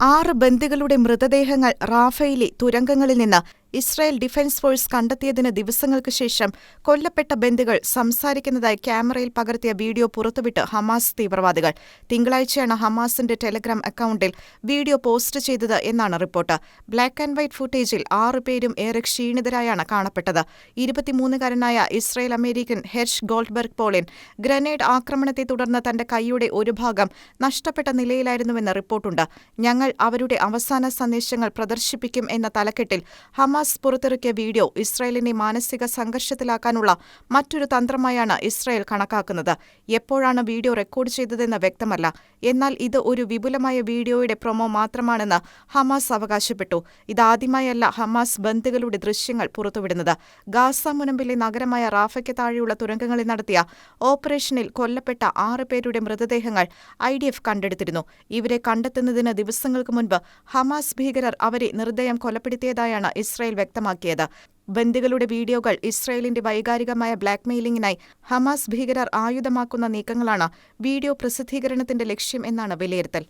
ആറ് ബന്ദികളുടെ മൃതദേഹങ്ങൾ റാഫേലി തുരങ്കങ്ങളിൽ നിന്ന് ഇസ്രായേൽ ഡിഫൻസ് ഫോഴ്സ് കണ്ടെത്തിയതിന് ദിവസങ്ങൾക്ക് ശേഷം കൊല്ലപ്പെട്ട ബന്ദികൾ സംസാരിക്കുന്നതായി ക്യാമറയിൽ പകർത്തിയ വീഡിയോ പുറത്തുവിട്ട് ഹമാസ് തീവ്രവാദികൾ. തിങ്കളാഴ്ചയാണ് ഹമാസിന്റെ ടെലഗ്രാം അക്കൌണ്ടിൽ വീഡിയോ പോസ്റ്റ് ചെയ്തത് എന്നാണ് റിപ്പോർട്ട്. ബ്ലാക്ക് ആൻഡ് വൈറ്റ് ഫുട്ടേജിൽ ആറ് പേരും ഏറെ ക്ഷീണിതരായാണ് കാണപ്പെട്ടത്. ഇരുപത്തിമൂന്നുകാരനായ Israel American Hersh Goldberg Polin grenade ആക്രമണത്തെ തുടർന്ന് തന്റെ കൈയുടെ ഒരു ഭാഗം നഷ്ടപ്പെട്ട നിലയിലായിരുന്നുവെന്ന് റിപ്പോർട്ടുണ്ട്. ഞങ്ങൾ അവരുടെ അവസാന സന്ദേശങ്ങൾ പ്രദർശിപ്പിക്കും എന്ന തലക്കെട്ടിൽ ഹമാസ് പുറത്തിറക്കിയ വീഡിയോ ഇസ്രായേലിനെ മാനസിക സംഘർഷത്തിലാക്കാനുള്ള മറ്റൊരു തന്ത്രമായാണ് ഇസ്രായേൽ കണക്കാക്കുന്നത്. എപ്പോഴാണ് വീഡിയോ റെക്കോർഡ് ചെയ്തതെന്ന് വ്യക്തമല്ല. എന്നാൽ ഇത് ഒരു വിപുലമായ വീഡിയോയുടെ പ്രൊമോ മാത്രമാണെന്ന് ഹമാസ് അവകാശപ്പെട്ടു. ഇതാദ്യമായല്ല ഹമാസ് ബന്ദികളുടെ ദൃശ്യങ്ങൾ പുറത്തുവിടുന്നത്. ഗാസ മുനമ്പിലെ നഗരമായ റാഫയ്ക്ക് താഴെയുള്ള തുരങ്കങ്ങളിൽ നടത്തിയ ഓപ്പറേഷനിൽ കൊല്ലപ്പെട്ട ആറ് പേരുടെ മൃതദേഹങ്ങൾ ഐ ഡി എഫ് കണ്ടെടുത്തിരുന്നു. ഇവരെ കണ്ടെത്തുന്നതിന് ദിവസങ്ങൾക്ക് മുൻപ് ഹമാസ് ഭീകരർ അവരെ നിർദ്ദയം കൊലപ്പെടുത്തിയതായാണ് ഇസ്രായേൽ വ്യക്തമാക്കിയത്. ബന്ദികളുടെ വീഡിയോകൾ ഇസ്രായേലിന്റെ വൈകാരികമായ ബ്ലാക്ക്മെയിലിംഗിനായി ഹമാസ് ഭീകരർ ആയുധമാക്കുന്ന നീക്കങ്ങളാണ് വീഡിയോ പ്രസിദ്ധീകരണത്തിന്റെ ലക്ഷ്യം എന്നാണ് വിലയിരുത്തൽ.